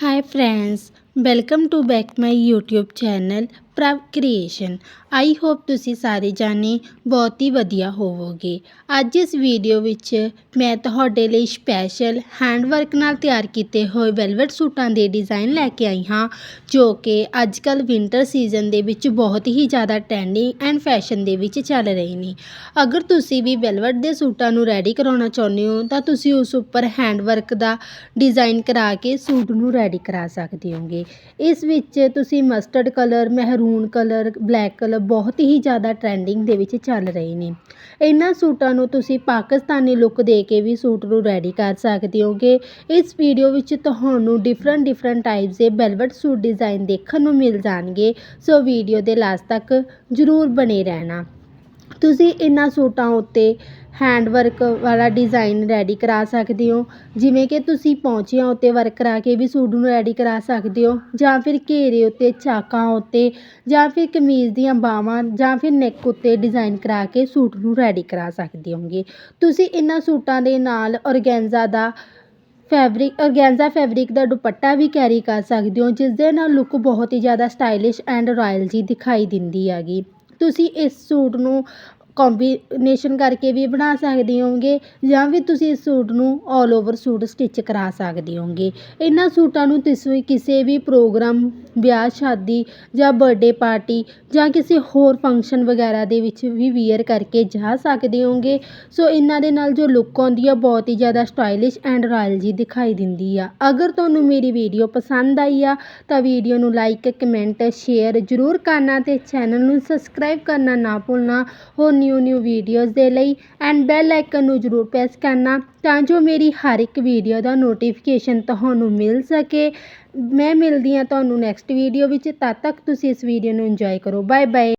Hi friends, welcome to back my YouTube channel Prabh creation. I hope ਤੁਸੀਂ ਸਾਰੇ ਜਾਣੇ ਬਹੁਤ ਹੀ ਵਧੀਆ ਹੋਵੋਗੇ। ਅੱਜ ਇਸ ਵੀਡੀਓ ਵਿੱਚ ਮੈਂ ਤੁਹਾਡੇ ਲਈ ਸਪੈਸ਼ਲ ਹੈਂਡ ਵਰਕ ਨਾਲ ਤਿਆਰ ਕੀਤੇ ਹੋਏ ਵੈਲਵਟ ਸੂਟਾਂ ਦੇ ਡਿਜ਼ਾਈਨ ਲੈ ਕੇ ਆਈ ਹਾਂ, ਜੋ ਕਿ ਅੱਜ ਕੱਲ੍ਹ ਵਿੰਟਰ ਸੀਜ਼ਨ ਦੇ ਵਿੱਚ ਬਹੁਤ ਹੀ ਜ਼ਿਆਦਾ ਟ੍ਰੈਂਡਿੰਗ ਐਂਡ ਫੈਸ਼ਨ ਦੇ ਵਿੱਚ ਚੱਲ ਰਹੇ ਨੇ। ਅਗਰ ਤੁਸੀਂ ਵੀ ਵੈਲਵਟ ਦੇ ਸੂਟਾਂ ਨੂੰ ਰੈਡੀ ਕਰਾਉਣਾ ਚਾਹੁੰਦੇ ਹੋ, ਤਾਂ ਤੁਸੀਂ ਉਸ ਉੱਪਰ ਹੈਂਡ ਵਰਕ ਦਾ ਡਿਜ਼ਾਈਨ ਕਰਾ ਕੇ ਸੂਟ ਨੂੰ ਰੈਡੀ ਕਰਾ ਸਕਦੇ ਹੋਗੇ। ਇਸ ਵਿੱਚ ਤੁਸੀਂ mustard colour maroon maroon colour black colour ਬਹੁਤ ਹੀ ਜ਼ਿਆਦਾ ਟਰੈਂਡਿੰਗ ਦੇ ਵਿੱਚ ਚੱਲ ਰਹੇ ਨੇ। ਇਹਨਾਂ ਸੂਟਾਂ ਨੂੰ ਤੁਸੀਂ ਪਾਕਿਸਤਾਨੀ ਲੁੱਕ ਦੇ ਕੇ ਵੀ ਸੂਟ ਨੂੰ ਰੈਡੀ ਕਰ ਸਕਦੇ ਹੋਗੇ। ਇਸ ਵੀਡੀਓ ਵਿੱਚ ਤੁਹਾਨੂੰ ਡਿਫਰੈਂਟ ਡਿਫਰੈਂਟ ਟਾਈਪਸ ਦੇ ਬੈਲਵਟ ਸੂਟ ਡਿਜ਼ਾਈਨ ਦੇਖਣ ਨੂੰ ਮਿਲ ਜਾਣਗੇ। ਸੋ ਵੀਡੀਓ ਦੇ ਲਾਸਟ ਤੱਕ ਜ਼ਰੂਰ ਬਣੇ ਰਹਿਣਾ। ਤੁਸੀਂ ਇਹਨਾਂ ਸੂਟਾਂ ਉੱਤੇ ਹੈਂਡ ਵਰਕ ਵਾਲਾ ਡਿਜ਼ਾਇਨ ਰੈਡੀ ਕਰਾ ਸਕਦੇ ਹੋ। ਜਿਵੇਂ ਕਿ ਤੁਸੀਂ ਪੌਂਚਿਆਂ ਉੱਤੇ ਵਰਕ ਕਰਾ ਕੇ ਵੀ ਸੂਟ ਨੂੰ ਰੈਡੀ ਕਰਾ ਸਕਦੇ ਹੋ, ਜਾਂ ਫਿਰ ਘੇਰੇ ਉੱਤੇ, ਚਾਕਾਂ ਉੱਤੇ, ਜਾਂ ਫਿਰ ਕਮੀਜ਼ ਦੀਆਂ ਬਾਹਾਂ, ਜਾਂ ਫਿਰ ਨੈਕ ਉੱਤੇ ਡਿਜ਼ਾਇਨ ਕਰਾ ਕੇ ਸੂਟ ਨੂੰ ਰੈਡੀ ਕਰਾ ਸਕਦੇ ਹੋਗੇ ਤੁਸੀਂ ਇਹਨਾਂ ਸੂਟਾਂ ਦੇ ਨਾਲ ਔਰਗੈਂਜ਼ਾ ਦਾ ਫੈਬਰਿਕ ਔਰਗੈਂਜ਼ਾ ਫੈਬਰਿਕ ਦਾ ਦੁਪੱਟਾ ਵੀ ਕੈਰੀ ਕਰ ਸਕਦੇ ਹੋ, ਜਿਸ ਦੇ ਨਾਲ ਲੁੱਕ ਬਹੁਤ ਹੀ ਜ਼ਿਆਦਾ ਸਟਾਈਲਿਸ਼ ਐਂਡ ਰਾਇਲ ਜਿਹੀ ਦਿਖਾਈ ਦਿੰਦੀ ਹੈਗੀ। ਤੁਸੀਂ ਇਸ ਸੂਟ ਨੂੰ ਕੰਬੀਨੇਸ਼ਨ ਕਰਕੇ ਵੀ ਬਣਾ ਸਕਦੇ ਹੋਗੇ ਜਾਂ ਵੀ ਤੁਸੀਂ ਇਸ ਸੂਟ ਨੂੰ ਆਲ ਓਵਰ ਸੂਟ ਸਟਿਚ ਕਰਾ ਸਕਦੇ ਹੋਗੇ ਇਹਨਾਂ ਸੂਟਾਂ ਨੂੰ ਤੁਸੀਂ ਕਿਸੇ ਵੀ ਪ੍ਰੋਗਰਾਮ ਵਿਆਹ, ਸ਼ਾਦੀ ਜਾਂ ਬਰਡੇ ਪਾਰਟੀ ਜਾਂ ਕਿਸੇ ਹੋਰ ਫੰਕਸ਼ਨ ਵਗੈਰਾ ਦੇ ਵਿੱਚ ਵੀ ਵੀਅਰ ਕਰਕੇ ਜਾ ਸਕਦੇ ਹੋਗੇ ਸੋ ਇਹਨਾਂ ਦੇ ਨਾਲ ਜੋ ਲੁੱਕ ਆਉਂਦੀ ਆ, ਬਹੁਤ ਹੀ ਜ਼ਿਆਦਾ ਸਟਾਈਲਿਸ਼ ਐਂਡ ਰਾਇਲ ਜੀ ਦਿਖਾਈ ਦਿੰਦੀ ਆ। ਅਗਰ ਤੁਹਾਨੂੰ ਮੇਰੀ ਵੀਡੀਓ ਪਸੰਦ ਆਈ ਆ, ਤਾਂ ਵੀਡੀਓ ਨੂੰ ਲਾਈਕ ਕਮੈਂਟ ਸ਼ੇਅਰ ਜ਼ਰੂਰ ਕਰਨਾ ਅਤੇ ਚੈਨਲ ਨੂੰ ਸਬਸਕ੍ਰਾਈਬ ਕਰਨਾ ਨਾ ਭੁੱਲਣਾ। ਹੋਰ ਨਿਊ ਨਿਊ ਵੀਡੀਓਜ਼ ਦੇ ਲਈ ਐਂਡ ਬੈਲ ਆਈਕਨ ਨੂੰ ਜ਼ਰੂਰ ਪ੍ਰੈਸ ਕਰਨਾ ਤਾਂ ਜੋ ਮੇਰੀ ਹਰ ਇੱਕ ਵੀਡੀਓ ਦਾ ਨੋਟੀਫਿਕੇਸ਼ਨ ਤੁਹਾਨੂੰ ਮਿਲ ਸਕੇ। ਮੈਂ ਮਿਲਦੀ ਹਾਂ ਤੁਹਾਨੂੰ ਨੈਕਸਟ ਵੀਡੀਓ ਵਿੱਚ। ਤਦ ਤੱਕ ਤੁਸੀਂ ਇਸ ਵੀਡੀਓ ਨੂੰ ਇੰਜੋਏ ਕਰੋ। Bye bye